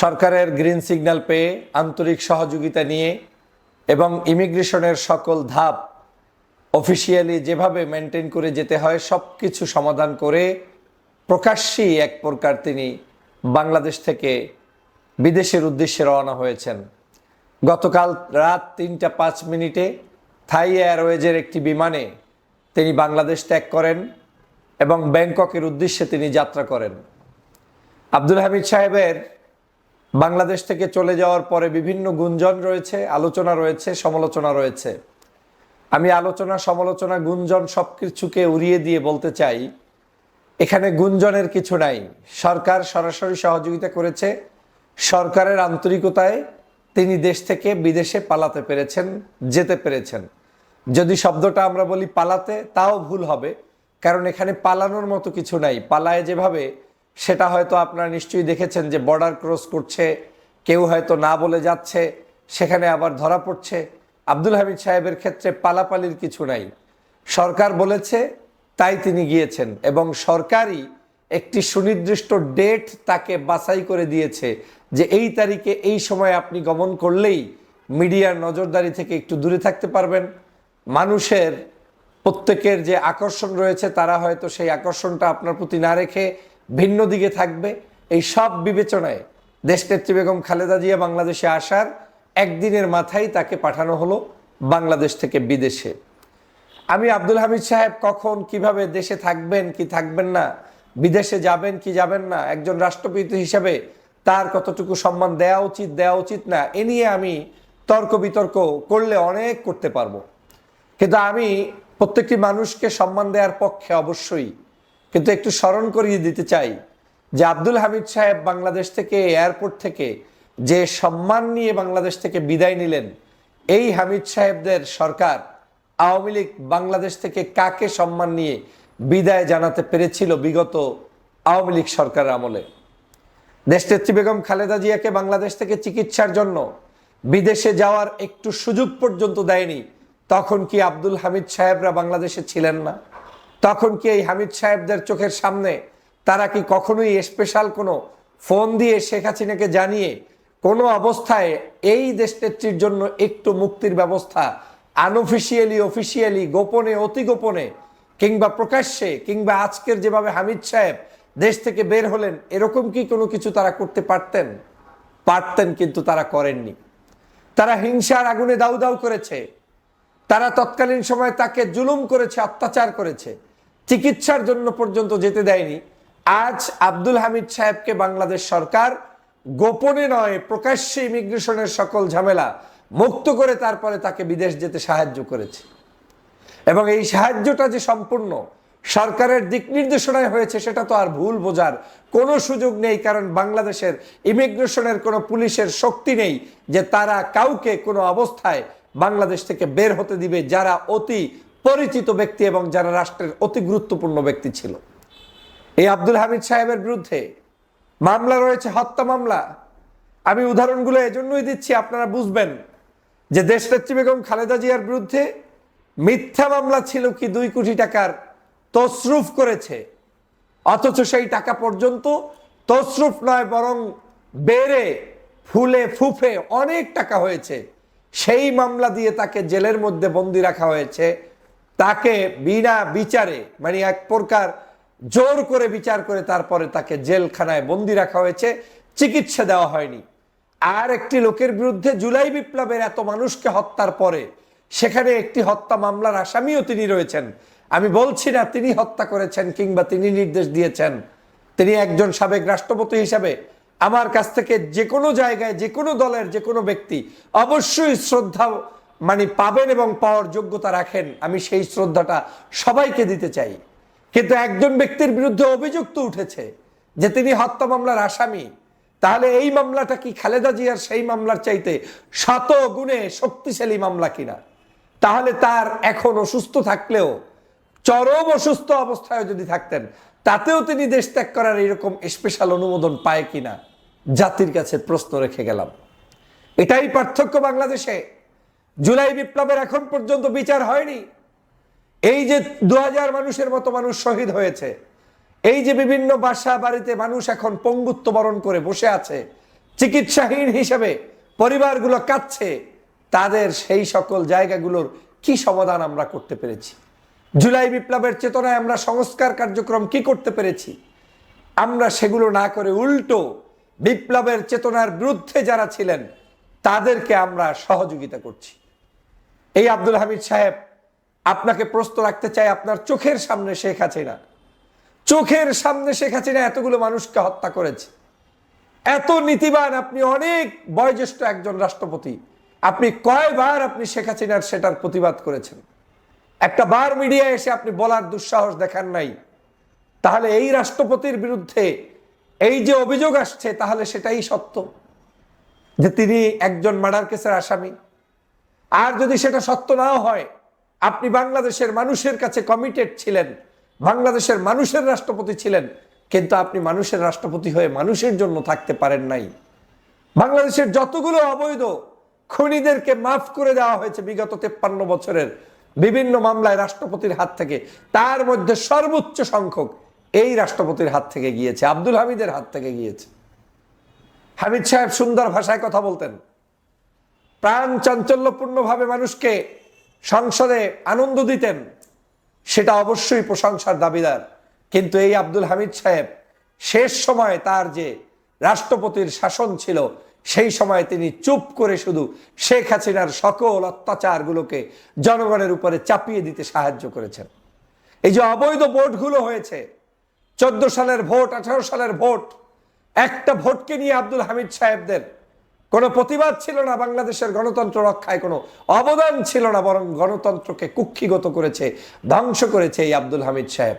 সরকারের green signal পেয়ে আন্তরিক সহযোগিতা নিয়ে এবং ইমিগ্রেশনের সকল ধাপ অফিসিয়ালি যেভাবে মেনটেন করে যেতে হয় সব কিছু সমাধান করে প্রকাশ্যেই এক প্রকার তিনি বাংলাদেশ থেকে বিদেশের উদ্দেশ্যে রওনা হয়েছেন। গতকাল রাত তিনটা পাঁচ মিনিটে থাই এয়ারওয়েজের একটি বিমানে তিনি বাংলাদেশ ত্যাগ করেন এবং ব্যাংককের উদ্দেশ্যে তিনি যাত্রা করেন। আব্দুল হামিদ সাহেবের বাংলাদেশ থেকে চলে যাওয়ার পরে বিভিন্ন গুঞ্জন রয়েছে, আলোচনা রয়েছে, সমালোচনা রয়েছে। আমি আলোচনা, সমালোচনা, গুঞ্জন সব কিছুকে উড়িয়ে দিয়ে বলতে চাই, এখানে গুঞ্জনের কিছু নাই। সরকার সরাসরি সহযোগিতা করেছে, সরকারের আন্তরিকতায় তিনি দেশ থেকে বিদেশে পালাতে পেরেছেন, যেতে পেরেছেন। যদি শব্দটা আমরা বলি পালাতে, তাও ভুল হবে, কারণ এখানে পালানোর মতো কিছু নাই। পালায় যেভাবে সেটা হয়তো আপনারা নিশ্চয়ই দেখেছেন যে বর্ডার ক্রস করছে, কেউ হয়তো না বলে যাচ্ছে, সেখানে আবার ধরা পড়ছে। আব্দুল হামিদ সাহেবের ক্ষেত্রে পালাপালির কিছু নাই। সরকার বলেছে, তাই তিনি গিয়েছেন এবং সরকারই একটি সুনির্দিষ্ট ডেট তাকে বাছাই করে দিয়েছে যে এই তারিখে এই সময় আপনি গমন করলেই মিডিয়ার নজরদারি থেকে একটু দূরে থাকতে পারবেন। মানুষের প্রত্যেকের যে আকর্ষণ রয়েছে, তারা হয়তো সেই আকর্ষণটা আপনার প্রতি না রেখে ভিন্ন দিকে থাকবে। এই সব বিবেচনায় দেশনেত্রী বেগম খালেদা জিয়া বাংলাদেশে আসার একদিনের মাথায় তাকে পাঠানো হলো বাংলাদেশ থেকে বিদেশে। আমি আব্দুল হামিদ সাহেব কখন কীভাবে দেশে থাকবেন, কি থাকবেন না, বিদেশে যাবেন, কি যাবেন না, একজন রাষ্ট্রপতি হিসাবে তার কতটুকু সম্মান দেওয়া উচিত দেওয়া উচিত না, এ নিয়ে আমি তর্ক বিতর্ক করলে অনেক করতে পারব। কিন্তু আমি প্রত্যেকটি মানুষকে সম্মান দেওয়ার পক্ষে অবশ্যই কিন্তু একটু স্মরণ করিয়ে দিতে চাই যে আব্দুল হামিদ সাহেব বাংলাদেশ থেকে এয়ারপোর্ট থেকে যে সম্মান নিয়ে বাংলাদেশ থেকে বিদায় নিলেন, এই হামিদ সাহেবদের সরকার আওয়ামী লীগ বাংলাদেশ থেকে কাকে সম্মান নিয়ে বিদায় জানাতে পেরেছিল বিগত আওয়ামী লীগ সরকারের আমলে? দেশনেত্রী বেগম খালেদা জিয়াকে বাংলাদেশ থেকে চিকিৎসার জন্য বিদেশে যাওয়ার একটু সুযোগ পর্যন্ত দেয়নি, তখন কি আব্দুল হামিদ সাহেবরা বাংলাদেশে ছিলেন না? তখন কি এই হামিদ সাহেবদের চোখের সামনে তারা কি কখনোই স্পেশাল কোনো ফোন দিয়ে শেখ হাসিনাকে জানিয়ে কোনো অবস্থায় এই দেশনেত্রীর জন্য একটু মুক্তির ব্যবস্থা আনঅফিসিয়ালি অফিসিয়ালি গোপনে, অতি গোপনে কিংবা প্রকাশ্যে কিংবা আজকের যেভাবে হামিদ সাহেব দেশ থেকে বের হলেন, এরকম কি কোনো কিছু তারা করতে পারতেন? পারতেন কিন্তু তারা করেননি। তারা হিংসার আগুনে দাউ দাউ করেছে। তারা তৎকালীন সময় তাকে জুলুম করেছে, অত্যাচার করেছে। চিকিৎসার জন্য পর্যন্ত যেতে দেয়নি। আজ আব্দুল হামিদ সাহেবকে বাংলাদেশ সরকার গোপনে নয়, প্রকাশ্যে ইমিগ্রেশনের সকল ঝামেলা মুক্ত করে তারপরে তাকে বিদেশ যেতে সাহায্য করেছে। এবং এই সাহায্যটা যে সম্পূর্ণ সরকারের দিক নির্দেশনায় হয়েছে, সেটা তো আর ভুল বোঝার কোনো সুযোগ নেই, কারণ বাংলাদেশের ইমিগ্রেশনের কোনো পুলিশের শক্তি নেই যে তারা কাউকে কোনো অবস্থায় বাংলাদেশ থেকে বের হতে দিবে, যারা অতি পরিচিত ব্যক্তি এবং যারা রাষ্ট্রের অতি গুরুত্বপূর্ণ ব্যক্তি ছিল। এই আব্দুল হামিদ সাহেবের বিরুদ্ধে মামলা রয়েছে, হত্যা মামলা। আমি উদাহরণগুলো এজন্যই দিচ্ছি, আপনারা বুঝবেন যে দেশনেত্রী বেগম খালেদা জিয়ার বিরুদ্ধে মিথ্যা মামলা ছিল কি দুই কোটি টাকার তসরুফ করেছে। অথচ সেই টাকা পর্যন্ত তসরুফ নয়, বরং বেড়ে, ফুলে, ফুফে অনেক টাকা হয়েছে। সেই মামলা দিয়ে তাকে জেলের মধ্যে বন্দি রাখা হয়েছে তাকে বিনা বিচারে মানে এক প্রকার জোর করে বিচার করে তারপরে তাকে জেলখানায় বন্দি রাখা হয়েছে, চিকিৎসা দেওয়া হয়নি। আর একটি লোকের বিরুদ্ধে জুলাই বিপ্লবের এত মানুষকে হত্যার পরে, সেখানে একটি হত্যা মামলার আসামিও তিনি রয়েছেন। আমি বলছি না তিনি হত্যা করেছেন কিংবা তিনি নির্দেশ দিয়েছেন। তিনি একজন সাবেক রাষ্ট্রপতি হিসাবে আমার কাছ থেকে যে কোনো জায়গায়, যে কোনো দলের, যে কোনো ব্যক্তি অবশ্যই শ্রদ্ধা মানে পাবেন এবং পাওয়ার যোগ্যতা রাখেন, আমি সেই শ্রদ্ধাটা সবাইকে দিতে চাই। কিন্তু একজন ব্যক্তির বিরুদ্ধে অভিযোগ তো উঠেছে যে তিনি হত্যা মামলার আসামি। তাহলে এই মামলাটা কি খালেদা জিয়ার সেই মামলার চাইতে শত গুণে শক্তিশালী মামলা কিনা? তাহলে তার এখন অসুস্থ থাকলেও, চরম অসুস্থ অবস্থায় যদি থাকতেন, তাতেও তিনি দেশ ত্যাগ করার এরকম স্পেশাল অনুমোদন পায় কিনা? জাতির কাছে প্রশ্ন রেখে গেলাম। এটাই পার্থক্য বাংলাদেশে। জুলাই বিপ্লবের এখন পর্যন্ত বিচার হয়নি। এই যে দু হাজার মানুষের মতো মানুষ শহীদ হয়েছে, এই যে বিভিন্ন বাসা বাড়িতে মানুষ এখন পঙ্গুত্ব বরণ করে বসে আছে, চিকিৎসাহীন হিসেবে পরিবারগুলো কাচ্ছে তাদের সেই সকল জায়গাগুলোর কি সমাধান আমরা করতে পেরেছি? জুলাই বিপ্লবের চেতনায় আমরা সংস্কার কার্যক্রম কি করতে পেরেছি? আমরা সেগুলো না করে উল্টো বিপ্লবের চেতনার বিরুদ্ধে যারা ছিলেন, তাদেরকে আমরা সহযোগিতা করছি। এই আব্দুল হামিদ সাহেব, আপনাকে প্রশ্ন রাখতে চাই আপনার চোখের সামনে শেখ হাসিনা। চোখের সামনে শেখ হাসিনা এতগুলো মানুষকে হত্যা করেছে। এত নীতিবান আপনি অনেক বয়োজ্যেষ্ঠ একজন রাষ্ট্রপতি। আপনি কয়বার আপনি শেখ হাসিনার সেটার প্রতিবাদ করেছেন? একটা বার মিডিয়া এসে আপনি বলার দুঃসাহস দেখান নাই। তাহলে এই রাষ্ট্রপতির বিরুদ্ধে এই যে অভিযোগ আসছে, তাহলে সেটাই সত্য? যে তিনি একজন মার্ডার কেসের আসামি। আর যদি সেটা সত্য নাও হয়, আপনি বাংলাদেশের মানুষের কাছে কমিটেড ছিলেন, বাংলাদেশের মানুষের রাষ্ট্রপতি ছিলেন, কিন্তু আপনি মানুষের রাষ্ট্রপতি হয়ে মানুষের জন্য থাকতে পারেন নাই। বাংলাদেশের যতগুলো অবৈধ খুনিদেরকে মাফ করে দেওয়া হয়েছে বিগত তেপ্পান্ন বছরের বিভিন্ন মামলায় রাষ্ট্রপতির হাত থেকে, তার মধ্যে সর্বোচ্চ সংখ্যক এই রাষ্ট্রপতির হাত থেকে গিয়েছে, আব্দুল হামিদের হাত থেকে গিয়েছে। হামিদ সাহেব সুন্দর ভাষায় কথা বলতেন। প্রাণ চাঞ্চল্যপূর্ণভাবে মানুষকে সংসদে আনন্দ দিতেন, সেটা অবশ্যই প্রশংসার দাবিদার। কিন্তু এই আব্দুল হামিদ সাহেব শেষ সময় তার যে রাষ্ট্রপতির শাসন ছিল, সেই সময় তিনি চুপ করে শুধু শেখ হাসিনার সকল অত্যাচারগুলোকে জনগণের উপরে চাপিয়ে দিতে সাহায্য করেছেন। এই যে অবৈধ ভোটগুলো হয়েছে, চোদ্দ সালের ভোট, আঠারো সালের ভোট, একটা ভোটকে নিয়ে আব্দুল হামিদ সাহেবদের কোনো প্রতিবাদ ছিল না বাংলাদেশের গণতন্ত্র রক্ষায়, কোনো অবদান ছিল না, বরং গণতন্ত্রকে কুক্ষিগত করেছে, ধ্বংস করেছে এই আব্দুল হামিদ সাহেব।